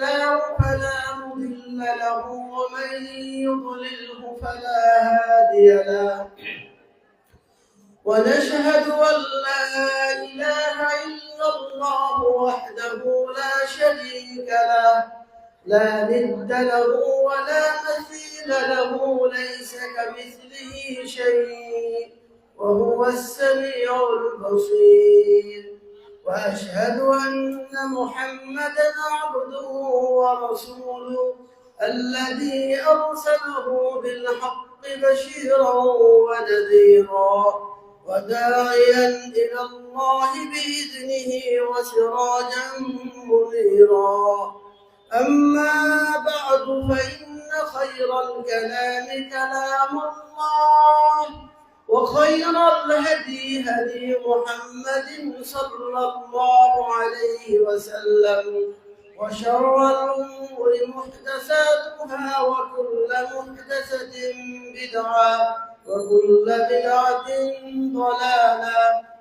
الله فلا مضل له ومن يضلله فلا هادي له. ونشهد أن لا إله إلا الله وحده لا شريك له. لا ند له ولا مثيل له. ليس كمثله شيء. وهو السميع البصير. وأشهد أن محمدا عبده ورسوله الذي أرسله بالحق بشيرا ونذيرا وداعيا إلى الله بإذنه وسراجا منيرا. أما بعد فإن خير الكلام كلام الله. وخير الهدي هدي محمد صلى الله عليه وسلم وشر الأمور محدثاتها وكل محدثة بدعة وكل بدعة ضلالة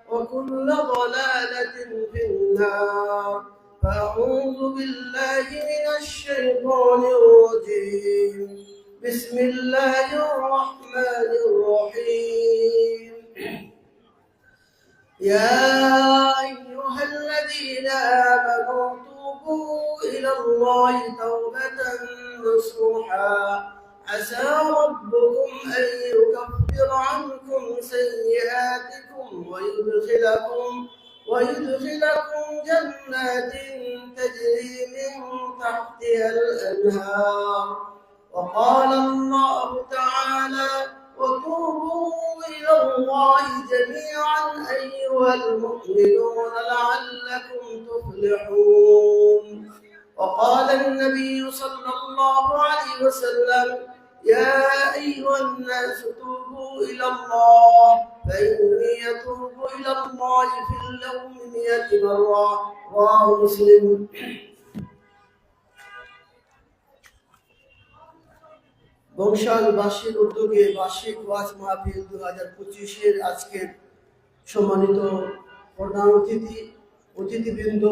وكل ضلالة في النار. فأعوذ بالله من الشيطان الرجيم. بسم الله الرحمن الرحيم. يا أيها الذين آمنوا توبوا إلى الله توبة نصوحا. عسى ربكم أن يكفر عنكم سيئاتكم ويدخلكم ويدخلكم جنات تجري من تحتها الأنهار. وقال الله تعالى وتوبوا إلى الله جميعا أيها المؤمنون لعلكم تفلحون. وقال النبي صلى الله عليه وسلم يا أيها الناس توبوا إلى الله فإني يتوب إلى الله في اليوم مئة مرة. رواه مسلم. বংশালবাসীর উদ্যোগে বার্ষিক ওয়াজ মাহফিল দু হাজার পঁচিশের আজকের সম্মানিত প্রধান অতিথি, অতিথিবৃন্দ,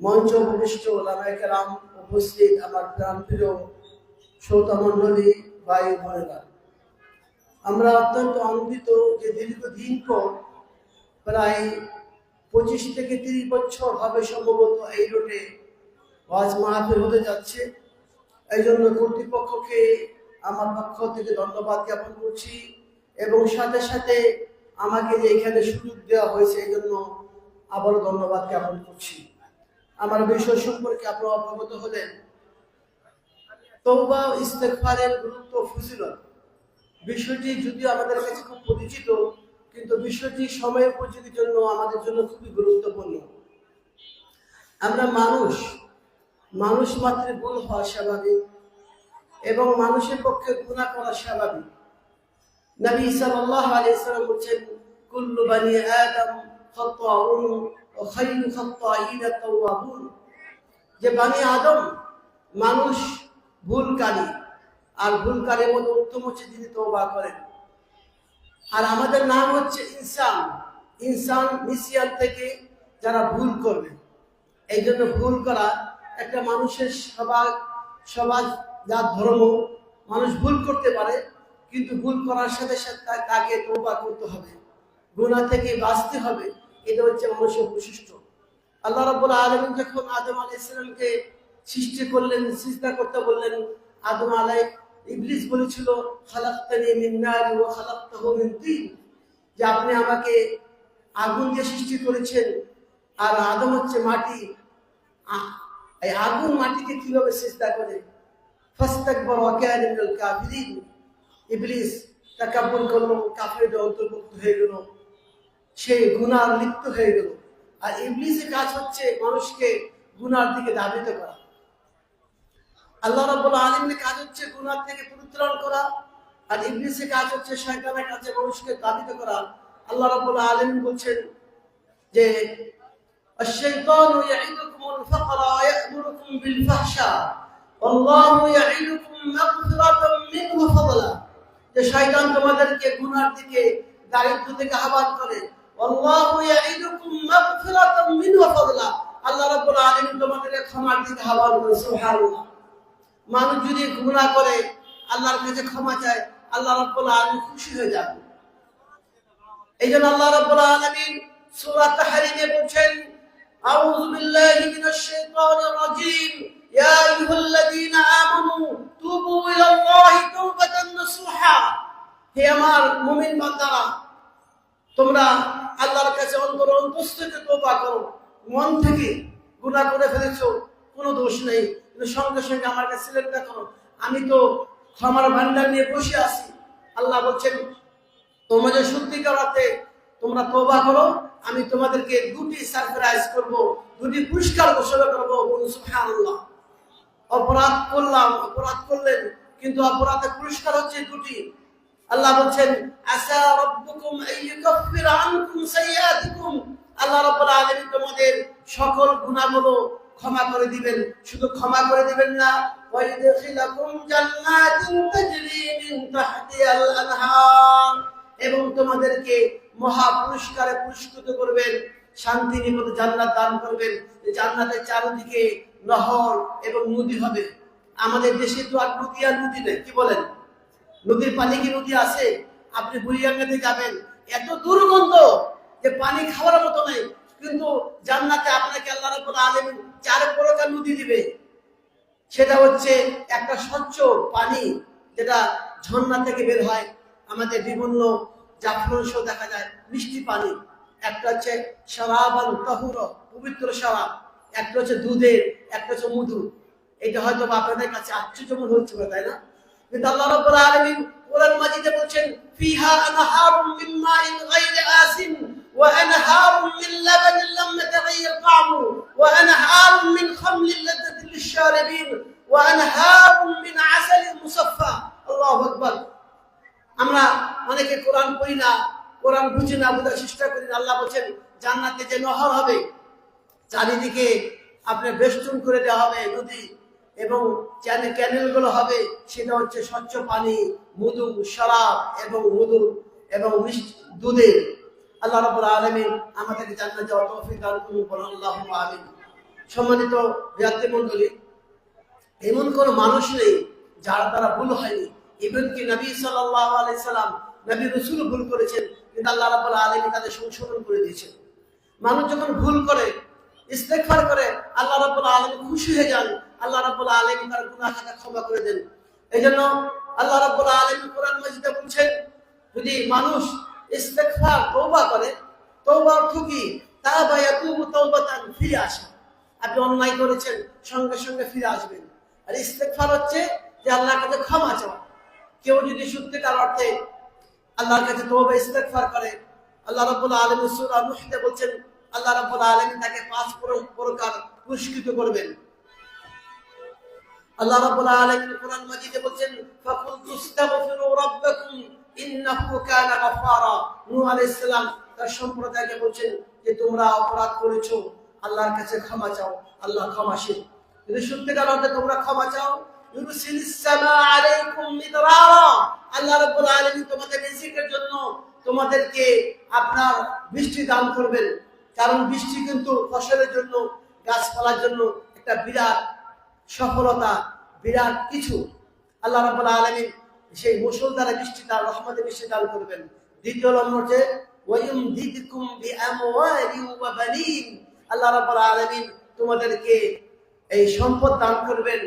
মঞ্চ উপবিষ্ট ওলামাইকেরাম উপস্থিত আমার প্রাণপ্রিয় শ্রোতা মণ্ডলী বায়ু বোনেরা। আমরা অত্যন্ত আনন্দিত যে দীর্ঘদিন পর প্রায় পঁচিশ থেকে তিরিশ বছর হবে সম্ভবত এই রোডে ওয়াজ মাহফিল হতে যাচ্ছে। এই জন্য কর্তৃপক্ষকে আমার পক্ষ থেকে ধন্যবাদ জ্ঞাপন করছি এবং সাথে সাথে আমাকে যে এখানে সুযোগ দেওয়া হয়েছে এই জন্য আবারও ধন্যবাদ জ্ঞাপন করছি। আমার বিষয় সম্পর্কে আপনারা অবগত হলেন তৌবা ইস্তেকফারের গুরুত্ব ফজিলত। বিষয়টি যদিও আমাদের কাছে খুব পরিচিত, কিন্তু বিষয়টি সময় উপযোগীর জন্য আমাদের জন্য খুবই গুরুত্বপূর্ণ। আমরা মানুষ মানুষ মাত্র ভুল হওয়া স্বাভাবিক। এবং মানুষের পক্ষে গুণা করা স্বাভাবিক। নবী সাল্লাল্লাহু আলাইহি সাল্লাম বলেন কুল্লু বানি আদম খাত্তাউন ওয়া খায়রু খাত্তাইনা তাওয়াবুন যে বানি আদম মানুষ ভুলকারী, আর ভুলকারীর মধ্যে উত্তম হচ্ছে যিনি তওবা করেন। আর আমাদের নাম হচ্ছে ইনসান। ইনসান মিসিয়ান থেকে যারা ভুল করবে। এই জন্য ভুল করা একটা মানুষের সবাই সমাজ যার ধর্ম, মানুষ ভুল করতে পারে, কিন্তু ভুল করার সাথে সাথে তাকে তৌবা করতে হবে। গুনাহ থেকে বাঁচতে হবে, এটা হচ্ছে মানুষের বৈশিষ্ট্য। আল্লাহ রাব্বুল আলামিন যখন আদম আলাইহিস সালামকে সৃষ্টি করলেন, সিজদা করতে বললেন, আদম আলাই, ইবলিস বলেছিল যে আপনি আমাকে আগুন দিয়ে সৃষ্টি করেছেন, আর আদম হচ্ছে মাটি। এই আগুন মাটিকে কীভাবে সিজদা করে? ফাস্তাকবার ওয়া কানা মিনাল কাফিরিন ইবলিস তাকাব্বুর করলো কাফেরদের অন্তর্ভুক্ত হয়ে গেল সে গুনার লিপ্ত হয়ে গেল আর ইবলিসের কাজ হচ্ছে মানুষকে গুনার দিকে ধাবিত করা আল্লাহ রাব্বুল আলামিনের কাজ হচ্ছে গুনাহ থেকে পরিত্রাণ করা আর ইবলিসের কাজ হচ্ছে শয়তানের কাছে মানুষকে দাবিত করা আল্লাহ রাব্বুল আলামিন বলছেন যে الشيطان يعدكم الفقر ويأمركم بالفحشاء আল্লাহু ইয়াইদুকুম মাগফিরাতাম মিনহু ফাদলা। যে শয়তান তোমাদেরকে গুনার দিকে, দারিদ্র থেকে আহ্বান করে। আল্লাহু ইয়াইদুকুম মাগফিরাতাম মিনহু ফাদলা। আল্লাহ রাব্বুল আলামিন তোমাদেরকে ক্ষমার দিকে আহ্বান করে সুবহানাল্লাহ। মানুষ যদি গুনাহ করে, আল্লাহর কাছে ক্ষমা চায়, আল্লাহ রাব্বুল আলামিন খুশি হয়ে যাবে। এইজন্য আল্লাহ রাব্বুল আলামিন সূরা তাহরিমে বলছেন, আউযু বিল্লাহি মিনাশ শাইতানির রাজীম। হে আমার মুমিন বান্দারা তোমরা আল্লাহর কাছে অন্তর থেকে তওবা করো। মন থেকে গুনাহ করে ফেলেছো, কোনো দোষ নেই। কিন্তু সঙ্গে সঙ্গে আমার কাছে সিলেক্ট করো। আমি তো ক্ষমার ভান্ডার নিয়ে বসে আছি। আল্লাহ বলছেন তোমাদের সত্যিকার অর্থে তোমরা তোবা করো, আমি তোমাদেরকে দুটি সারপ্রাইজ করব, দুটি পুরস্কার ঘোষণা করব সুবহানাল্লাহ। অপরাধ করলাম, অপরাধ করলেন, কিন্তু অপরাধের পুরস্কার হচ্ছে দুটি। আল্লাহ বলছেন আল্লাহ রাব্বুল আলামিন তোমাদের সকল গুনাহগুলো ক্ষমা করে দিবেন। শুধু ক্ষমা করে দিবেন না এবং তোমাদেরকে মহা পুরস্কারে পুরস্কৃত করবেন, শান্তি নিপদ জান্নাত দান করবেন জান্নাতের চারিদিকে নহর এবং নদী হবে। আমাদের দেশে তো আর নদী আর নদী নেই, কি বলেন? নদীর পানি কি নদী আছে? আপনি বুড়িয়াঙ্গাতে যাবেন। এত দুর্গন্ধ যে পানি খাওয়ার মতো নেই। কিন্তু জান্নাতে আপনাকে আল্লাহ রাব্বুল আলামিন চার প্রকার নদী দিবে। সেটা হচ্ছে একটা স্বচ্ছ পানি যেটা ঝর্ণা থেকে বের হয়। আমাদের বিভিন্ন জাফরান শো দেখা যায়, মিষ্টি পানি। একটা হচ্ছে শরাবান তাহুর, পবিত্র শরাব। একটা হচ্ছে দুধের, একটা হচ্ছে মধু। এটা হয়তো আপনাদের কাছে আশ্চর্য মনে হচ্ছে তাই না? কিন্তু আল্লাহ রাব্বুল আলামিন কোরআন মাজিদে বলছেন, ফিহা আনহারুম মিন মাইন গায়রি আসিন আসালিন মুসাফফা। আল্লাহু আকবার। আমরা অনেকে কোরআন পড়ি কোরআন বুঝি না, বোঝার চেষ্টা করি আল্লাহ বলছেন, জান্নাতে যে নহর হবে, চারিদিকে আপনার বেষ্টন করে দেওয়া হবে, নদী এবং ক্যানেলগুলো হবে? সেটা হচ্ছে স্বচ্ছ পানি, মধু, শরাব এবং মধু এবং দুধের। আল্লাহ রাব্বুল আলামিন আমাদেরকে জান্নাত যাওয়ার তৌফিক আল্লাহুম্মা আমিন। সম্মানিত বিয়াত্রী মণ্ডলী এমন কোন মানুষ নেই যার দ্বারা ভুল হয়নি। ইভেন কি নবী সাল্লাম নবী রসুল ভুল করেছেন, কিন্তু আল্লাহ রাব্বুল আলামিন তাদের সংশোধন করে দিয়েছেন। মানুষ যখন ভুল করে, ইস্তেগফার করে, আল্লাহ রাব্বুল আলামিন খুশি হয়ে যান। আল্লাহ রাব্বুল আলামিন তার গুনাহ খাতা ক্ষমা করে দেন। এইজন্য আল্লাহ রাব্বুল আলামিন কোরআন মাজিদে বলছেন, যদি মানুষ ইস্তেগফার, তওবা করে, তওবা অর্থ কি? তাবা ইয়াতুবু তাওবাতান, ফিরে আসা। আপনি অন্যায় করেছেন, সঙ্গে সঙ্গে ফিরে আসবেন। আর ইস্তেগফার হচ্ছে যে আল্লাহর কাছে ক্ষমা চাওয়া। কেউ যদি সত্যিকার অর্থে আল্লাহর কাছে তওবা, ইস্তেগফার করে, আল্লাহ রাব্বুল আলামিন সূরা নূহতে বলছেন, আল্লাহ রাব্বুল আলামিন তাকে পাঁচ প্র- প্রকার পুরস্কৃত করবেন। আল্লাহ রাব্বুল আলামিন কোরআন মাজিদে বলছেন ফাকুল তুস্তাগফিরু রাব্বাকুম, ইন্নাহু কানা গাফারা নূহ আলাইহিস সালাম তার সম্প্রদায়কে বলছেন যে, তোমরা অপরাধ করেছ, আল্লাহর কাছে ক্ষমা চাও, আল্লাহ ক্ষমাশীল। যদি সত্যিকার অর্থে তোমরা ক্ষমা চাও, ইউরসিলিস সামা আলাইকুম মিদরারা। আল্লাহ রাব্বুল আলামিন তোমাদের রিজিকের জন্য তোমাদেরকে আপনার বৃষ্টি দান করবেন। কারণ বৃষ্টি কিন্তু ফসলের জন্য, গাছপালার জন্য একটা বিরাট সফলতা বিরাট কিছু। আল্লাহ রাব্বুল আলামিন সেই মুসলধারে বৃষ্টি তার রহমতে বৃষ্টি দান করবেন। দ্বিতীয় নম্বর যে আল্লাহ রাব্বুল আলামিন তোমাদেরকে এই সম্পদ দান করবেন।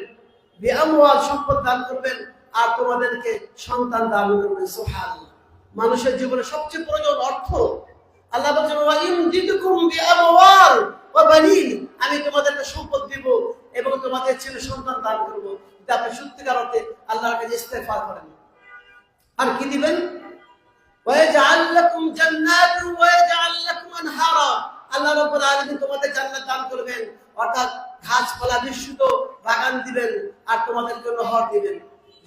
বিআমওয়াল সম্পদ দান করবেন আর তোমাদেরকে সন্তান দান করবেন। সুবহানাল্লাহ। মানুষের জীবনে সবচেয়ে প্রয়োজন অর্থ। আল্লাহ বলছেন আমি তোমাদেরকে সম্পদ দিব। এবং তোমাদের ছেলে সন্তান দান করব কিন্তু আপনি সত্যিকার অর্থে আল্লাহর কাছে ইস্তেগফার করেন। আর কি দিবেন? আল্লাহ রাব্বুল আলামিন দান করবেন। অর্থাৎ গাছপালা বিস্মিত বাগান দিবেন, আর তোমাদের জন্য হর দিবেন।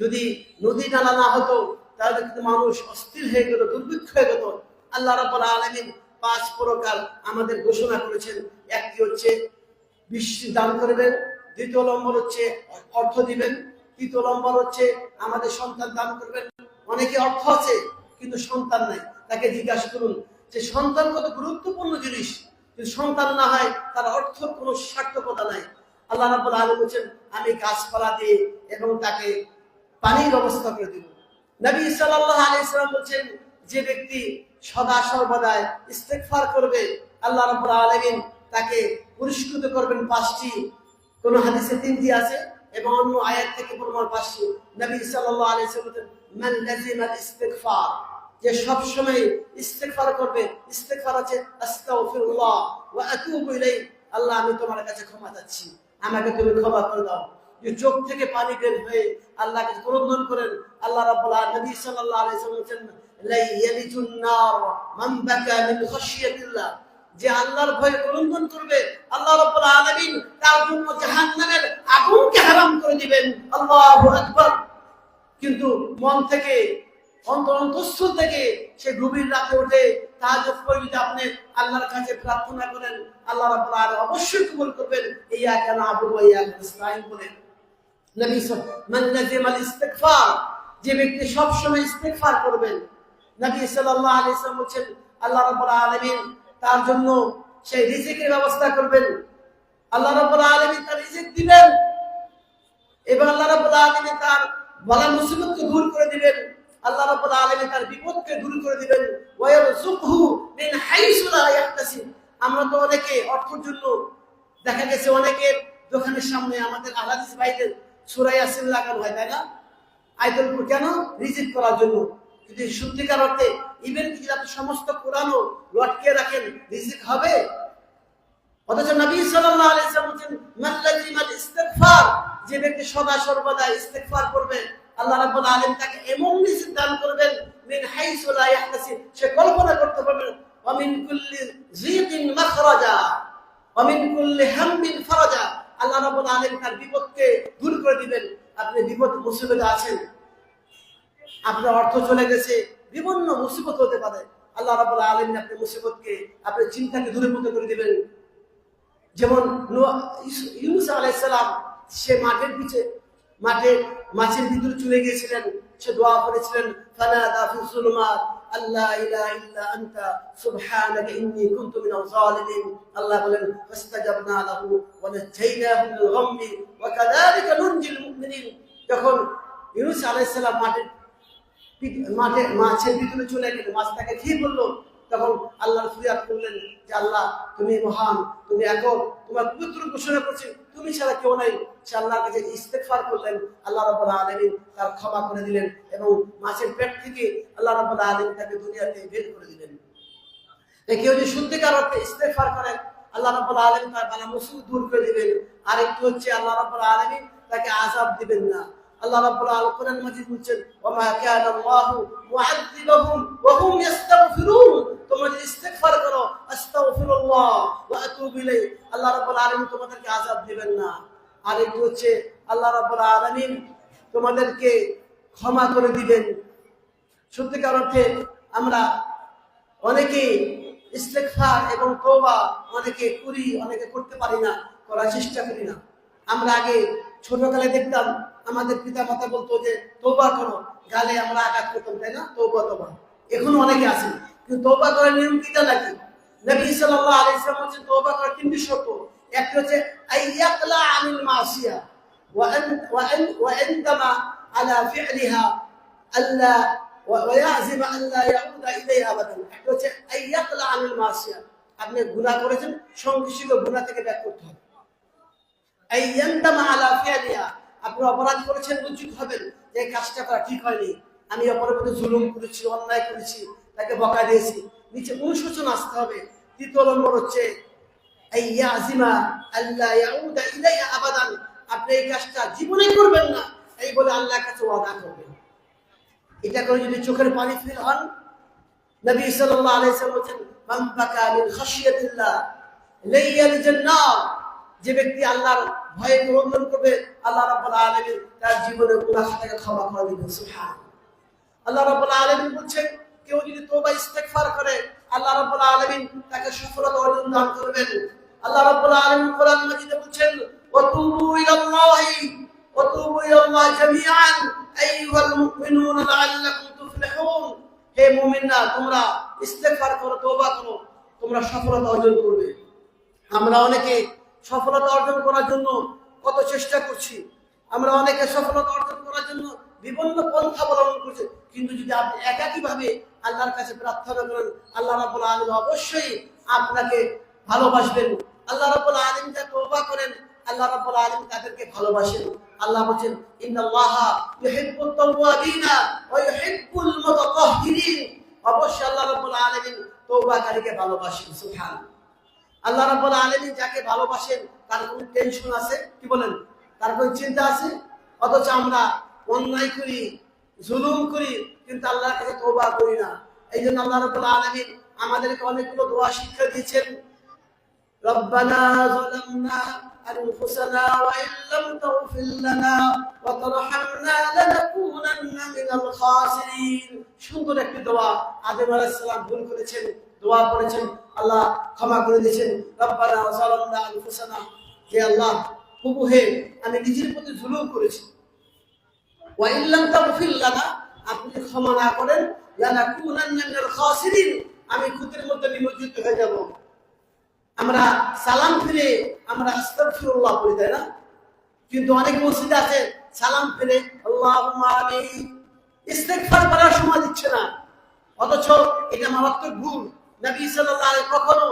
যদি নদী নালা না হতো, তাহলে কিন্তু মানুষ অস্থির হয়ে গেল দুর্ভিক্ষ হয়ে গেল আল্লাহ রাব্বুল আলামিন পাঁচ প্রকার আমাদের ঘোষণা করেছেন। একটি হচ্ছে বৃষ্টি দান করবেন দ্বিতীয় নম্বর হচ্ছে অর্থ দিবেন, তৃতীয় নম্বর হচ্ছে আমাদের সন্তান দান করবেন। অনেকে অর্থ আছে, কিন্তু সন্তান নাই। তাকে জিজ্ঞাসা করুন যে সন্তান কত গুরুত্বপূর্ণ জিনিস? যদি সন্তান না হয়, তার অর্থ কোনো সার্থকতা নাই। আল্লাহ রাব্বুল আলামিন বলছেন, আমি গাছপালা দিয়ে এবং তাকে পানির ব্যবস্থা করে দিব। নবী সাল্লাল্লাহু আলাইহি সাল্লাম বলছেন, যে ব্যক্তি সদা সর্বদাই ইস্তেগফার করবে, আল্লাহ রাব্বুল আলামিন তাকে পুরস্কৃত করবেন পাঁচটি কোন হাদিসে তিনটি আছে এবং অন্য আয়াত থেকে প্রমাণ পাচ্ছি। নবী সাল্লাল্লাহু আলাইহি সাল্লাম মান লাজিমাল ইস্তিগফার যে সব সময় ইস্তেগফার করবে। ইস্তেগফার আছে, আস্তাগফিরুল্লাহ ওয়া আতুবু ইলাইহি আল্লাহ, আমি তোমার কাছে ক্ষমা চাচ্ছি। আমাকে তুমি ক্ষমা করে দাও। যে চোখ থেকে পানি বের হয়ে আল্লাহকে ক্রন্দন করেন, আল্লাহ রাব্বুল আলামিন নবী সাল্লাল্লাহু আলাইহি সাল্লাম বলেন লা ইয়ালিজুন নার, মান বাকা মিন খাশিয়াতিল্লাহ যে আল্লাহর ভয়ে ক্রন্দন করবে, আল্লাহ রাব্বুল আলামিন তার জন্য জাহান্নামের আগুনকে হারাম করে দিবেন। আল্লাহু আকবার। কিন্তু মন থেকে, অন্তর অন্তঃস্থল থেকে সে গভীর রাতে উঠে তাহাজ্জুদ করে যদি আপনি আল্লাহর কাছে প্রার্থনা করেন, আল্লাহ রাব্বুল আলামিন অবশ্যই কবুল করবেন। ইয়া কানা আবু ওয়া ইয়া নাস্তাইন বলেন। নবী মান লাজিমাল ইস্তিগফার, যে ব্যক্তি সব সময় ইস্তিগফার করবেন। নবী সাল্লাল্লাহু আলাইহি ওয়াসাল্লাম বলেন আল্লাহ রাব্বুল আলামিন তার জন্য সেই রিজিকের ব্যবস্থা করবেন। আল্লাহ রাব্বুল আলামিন তার রিজিক দিবেন এবং আল্লাহ রাব্বুল আলামিন তার বালা মুসিবতকে দূর করে দিবেন। আল্লাহ রাব্বুল আলামিন তার বিপদকে দূর করে দিবেন। আমরা তো অনেকে অর্থের জন্য দেখা গেছে অনেকের দোকানের সামনে আমাদের আলাদিস ভাইদের সূরা ইয়াসিন লাগানো হয়, তাই না? আইদল কেন? রিজিক করার জন্য। যদি সত্যিকার অর্থে ইভেন যদি আপনি সমস্ত কোরআনও লটকে রাখেন, রিজিক হবে? অথচ নবী সাল্লাল্লাহু আলাইহি ওয়াসাল্লাম বলেন মান ইস্তিগফার। যে ব্যক্তি সদা সর্বদা ইস্তেগফার করবে আল্লাহ রাব্বুল আলামিন তাকে এমন রিজিক দান করবেন, মিন হাইসু লা ইয়াহতাসিব সে কল্পনা করতে পারবে ওয়া মিন কুল্লি যিকিন মাখরাজা। ওয়া মিন কুল্লি হাম্মিন ফারাজা। আল্লাহ রাব্বুল আলামিন তার বিপদকে দূর করে দিবেন। আপনি বিপদ মুসিবতে আছেন। আপনার অর্থ চলে গেছে। বিভিন্ন মুসিবত হতে পারে। আল্লাহ রাব্বুল আলামিন আপনার মুসিবতকে আপনার চিন্তাকে দূরীভূত করে দিবেন। যেমন ইউনুস আলাইসালাম সে মাঠের পিছে, মাঠে, মাছের ভিতরে চলে গিয়েছিলেন। সে দোয়া করেছিলেন আল্লাহ ইল্লা আল্লাহ বলেন মাঠে, মাছের ভিতরে চলে গেল, মাছ তাকে খেয়ে বলল, তখন আল্লাহর ফরিয়াদ করলেন যে আল্লাহ, তুমি মহান, তুমি একক, তোমার পবিত্র ঘোষণা করছি, তুমি ছাড়া কেউ নাই। সে আল্লাহর কাছে ইস্তেগফার করলেন, আল্লাহ রাব্বুল আলামিন তার ক্ষমা করে দিলেন এবং মাছের পেট থেকে আল্লাহ রাব্বুল আলামিন তাকে দুনিয়াতে বের করে দিলেন। কেউ যদি সত্যিকার অর্থে ইস্তেফার করেন আল্লাহ রাব্বুল আলামিন তার বালা মুসিবত দূর করে দিবেন। আরেকটি হচ্ছে আল্লাহ রাব্বুল আলামিন তাকে আযাব দিবেন না। আল্লাহ রাব্বুল আলামিন কোরআন মাজিদ বলছেন ওয়া কানা আল্লাহু মুআযিবাহুম ওয়া হুম ইস্তাগফিরুন তোমরা যদি ইস্তেগফার করো, আস্তাগফিরুল্লাহ ওয়া আতুবু ইলাই আল্লাহ রাব্বুল আলামিন তোমাদেরকে আযাব দিবেন না। আরেকটি হচ্ছে, আল্লাহ রাব্বুল আলামিন তোমাদেরকে ক্ষমা করে দিবেন। সত্যিকার অর্থে আমরা অনেকে ইস্তেগফার এবং তওবা অনেকে করি, অনেকে করতে পারি না, করার চেষ্টা করি না। আমরা আগে ছোটকালে দেখতাম আমাদের পিতা মাতা বলতো যে তওবা করো গালে আমরা আঘাত করতাম তাই না তওবা তওবা এখনো অনেকে আছে কিন্তু তওবা করার নিয়ম কিটা নাকি নবী সাল্লাল্লাহু আলাইহি ওয়াসাল্লাম বলেছেন তওবা করার তিনটি শর্ত একটা হচ্ছে আইয়াকলা আনিল মাসিয়া ওয়া আন ওয়া আন ওয়া আনদামা আলা ফি'লিহা আল্লা ويعزم ان لا يعود اليها ابدا একটা হচ্ছে আই ইয়াকলা আনিল মাসিয়া আপনি গুনাহ করেছেন সঙ্গে সঙ্গে গুনাহ থেকে ব্যাক করতে হবে আই ইয়ান্তামা আলা ফিয়ালিহা আপনি অপরাধ করেছেন লজ্জিত হবেন যে এই কাজটা করা ঠিক হয়নি। আমি অপরের প্রতি জুলুম করেছি, অন্যায় করেছি, তাকে বকা দিয়েছি। নিচে অনুশোচনা আসতে হবে। তৃতীয় নম্বর হচ্ছে, এই ইয়াজিমা আল্লাহ ইয়াউদা ইলাইহা আবাদান। আপনি এই কাজটা জীবনে করবেন না। এই বলে আল্লাহর কাছে ওয়াদা করবেন। এটা করে যদি চোখের পানি ফিল হন, নবী সাল্লাল্লাহু আলাইহি ওয়াসাল্লাম বলেন মান বাকা মিন খাশিয়াতিল্লাহ, লাইয়াল জান্নাত যে ব্যক্তি আল্লাহর ভয়ে নিবন্ধন করবে। আল্লাহ রাব্বুল আলামিন তার জীবনের গুনাহ থেকে ক্ষমা করে দিবেন। সুবহান আল্লাহ রাব্বুল আলামিন বলছেন, কেউ যদি তওবা ইস্তেগফার করে, আল্লাহ রাব্বুল আলামিন তাকে সফলতা অর্জন দান করবেন। আল্লাহ রাব্বুল আলামিন কোরআন মাজিদে বলছেন ওয়াতুবু ইলাল্লাহি ওয়াতুবু ইলাল্লাহি জামিআন, আইয়ুহাল মুমিনুনা লাআল্লাকুম তুফলিহুন। হে মুমিনরা, তোমরা ইস্তেগফার করো, তওবা করো, তোমরা সফলতা অর্জন করবে। আমরা অনেকে সফলতা অর্জন করার জন্য কত চেষ্টা করছি। আমরা অনেকে সফলতা অর্জন করার জন্য বিভিন্ন পন্থা অবলম্বন করছি। কিন্তু যদি আপনি একাকী ভাবে আল্লাহর কাছে প্রার্থনা করেন, আল্লাহ রাবুল আলম অবশ্যই আপনাকে ভালোবাসবেন। আল্লাহ রাবুল আলম যা তৌবা করেন, আল্লাহ রাবুল আলম তাদেরকে ভালোবাসেন। আল্লাহ বলছেন অবশ্যই আল্লাহ রাবুল আলামিন তওবাকারীকে ভালোবাসেন। সুবহানাল্লাহ। আল্লাহ রাব্বুল আলামিন যাকে ভালোবাসেন তার কোনো টেনশন আছে কি বলেন তার কোনো চিন্তা আছে অথচ আমরা অন্যায় করি জুলুম করি কিন্তু আল্লাহর কাছে তওবা করি না এই জন্য আল্লাহ রাব্বুল আলামিন আমাদেরকে অনেকগুলো দোয়া শিক্ষা দিয়েছেন ربنا ظلمنا أنفسنا وإن لم تغفر لنا وترحمنا لنكونن من الخاسرين সুন্দর একটি দোয়া আদম আলাইহিস সালাম ভুল করেছেন দোয়া করেছেন আল্লাহ ক্ষমা করে দিয়েছেন। রব্বানা যালামনা আনফুসানা। হে আল্লাহ, প্রভু হে, আমি নিজের প্রতি জুলুম করেছি। ওয়া ইন লাম তাগফির লানা, আপনি ক্ষমা না করেন, লানাকুনান্না মিনাল খাসিরিন, আমি ক্ষতির মধ্যে নিমজ্জিত হয়ে যাব। আমরা সালাম ফিরে, আমরা আস্তাগফিরুল্লাহ বলি তাই না? কিন্তু অনেক মসজিদ আছে, সালাম ফিরে, আল্লাহুম্মা আমিন। ইস্তেগফার করার সময় দিচ্ছে না। অথচ এটা মারাত্মক ভুল। কখনো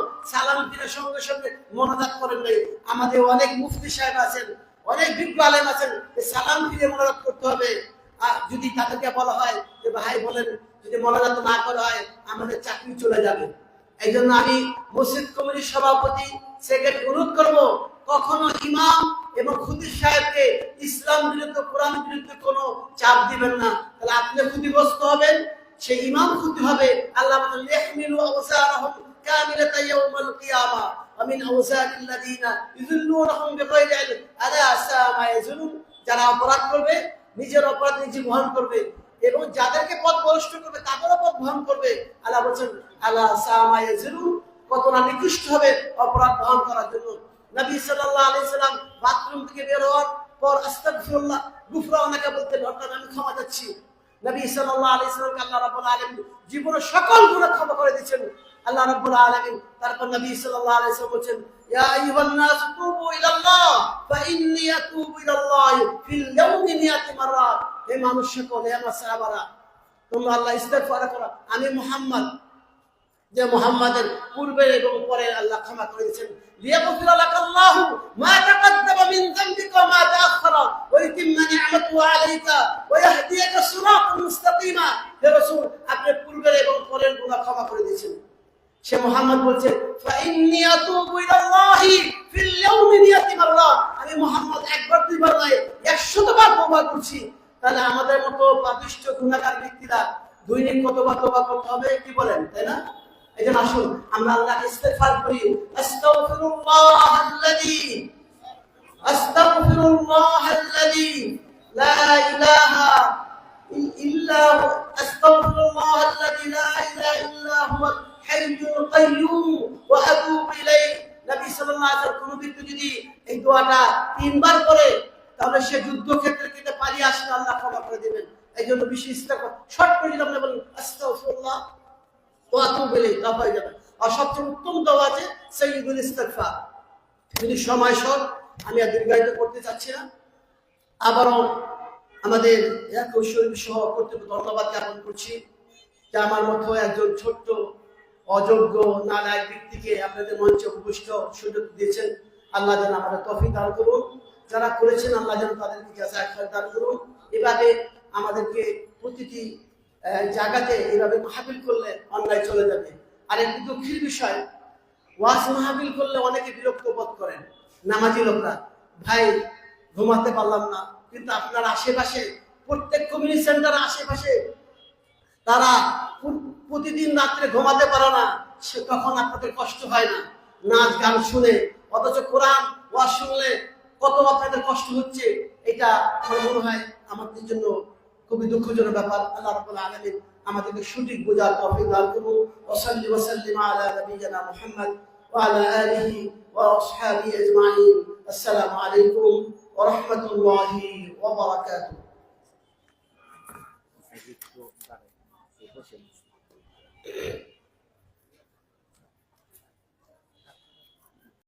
যদি তাদেরকে বলা হয় যে, ভাই বলেন, যদি না করা হয়, আমাদের চাকরি চলে যাবে। এই জন্য আমি মসজিদ কমিটির সভাপতি সেক্রেটারি অনুরোধ করব, কখনো ইমাম এবং খুদির সাহেবকে ইসলাম বিরুদ্ধে, কোরআন বিরুদ্ধে কোনো চাপ দিবেন না। তাহলে আপনি ক্ষতিগ্রস্ত হবেন সেই ইমাম ক্ষতি হবে। আল্লাহ বলেন লিহমিলু আওসারহুম কামিলাতা ইয়াউমাল কিয়ামা আওসারিল্লাযিনা ইযুল্লুনহুম বিগাইরি ইলম। আলা যারা অপরাধ করবে, নিজের অপরাধ নিজে বহন করবে এবং যাদেরকে পথ করবে বহন করবে। আল্লাহ সামা কত না নিকৃষ্ট হবে অপরাধ বহন করার জন্য। নবী সাল্লাল্লাহু আলাইহি সাল্লাম বাথরুম থেকে বের হওয়ার পর, আস্তাগফিরুল্লাহ গুফরানাকা বলতেন অর্থাৎ আমি ক্ষমা চাচ্ছি। নবী সাল্লাহ আলাইহি সাল্লামকে আল্লাহ রাব্বুল আলম জীবনের সকল গুনাহ ক্ষমা করে দিচ্ছেন আল্লাহ রাব্বুল আলমিন তারপর নবী সাল্লাহ আলাইহি ইসলাম বলছেন আইয়ুহান নাস তুবু ইলাল্লাহ, ফা ইন্নী আতুবু ইলাল্লাহ ফিল ইয়াউমি মিয়াতি মাররা হে মানুষ সকল, হে আমার সাহাবারা, তোমরা আল্লাহ ইস্তেগফার করো। আমি মুহাম্মদ যে মোহাম্মদের পূর্বের এবং পরে আল্লাহ ক্ষমা করে দিয়েছেন। আপনি এবং পরের ক্ষমা করে দিয়েছেন। সে মুহাম্মদ আমি মুহাম্মদ একবার নয় 100 বার তওবা করছি। তাহলে আমাদের মতো পাপিষ্ঠ গুনাহগার ব্যক্তিরা দৈনিক কতবার তওবা করতে হবে, কি বলেন, তাই না? এই আসুন, আমরা আল্লাহ ইস্তেগফার করি। আস্তাগফিরুল্লাহ আল্লাযী আস্তাগফিরুল্লাহ আল্লাযী লা ইলাহা ইল্লা আস্তাগফিরুল্লাহ আল্লাযী লা ইলাহা ইল্লা হুয়াল হাইয়ুল কাইয়্যুম ওয়া আতুবু ইলাইহি। নবী সাল্লাল্লাহু আলাইহি ওয়াসাল্লাম কোন যদি এই দোয়াটা তিনবার করে, তাহলে সে যুদ্ধক্ষেত্রে কেটে পালিয়ে আসলে আল্লাহ ক্ষমা করে দিবেন। এই জন্য বেশি ইস্তেগফার শর্ট করে যদি আপনি আস্তাগফিরুল্লাহ। হয়ে যাবে। আর সবচেয়ে উত্তম আছে যদি সময় আমি আর করতে চাচ্ছি না। আমাদের এক সহ ধন্যবাদ জ্ঞাপন করছি যে আমার মতো একজন ছোট্ট, অযোগ্য, নালায়ক ব্যক্তিকে আপনাদের মঞ্চে উপবিষ্ট সুযোগ দিয়েছেন। আল্লাহ যেন আমাদের তফি দান করুন। যারা করেছেন, আল্লাহ যেন তাদেরকে জাযা দান করুন। এভাবে আমাদেরকে প্রতিটি জায়গাতে এভাবে মাহাবিল করলে অন্যায় চলে যাবে। আর একটি দুঃখের বিষয়, ওয়াজ মাহাবিল করলে অনেকে বিরক্ত বোধ করেন। নামাজি লোকরা, ভাই, ঘুমাতে পারলাম না। কিন্তু আপনার আশেপাশে, প্রত্যেক কমিউনিটি সেন্টার আশেপাশে, তারা প্রতিদিন রাত্রে ঘুমাতে পারে না। সে তখন আপনাদের কষ্ট হয় না। নাচ, গান শুনে, অথচ কোরআন, ওয়াজ শুনলে কত আপনাদের কষ্ট হচ্ছে, এটা আমার মনে হয় আমাদের জন্য খুবই দুঃখজনক ব্যাপার। আল্লাহ রাব্বুল আলামিন আমাদেরকে সঠিক বোঝার তৌফিক দান করুন। ওয়াসাল্লি ওয়াসাল্লিম আলা নবিয়িনা মুহাম্মদ ওয়া আলা আলিহি ওয়া আসহাবিহি আজমাইন। আসসালামু আলাইকুম ওয়া রাহমাতুল্লাহি ওয়া বারাকাতুহু।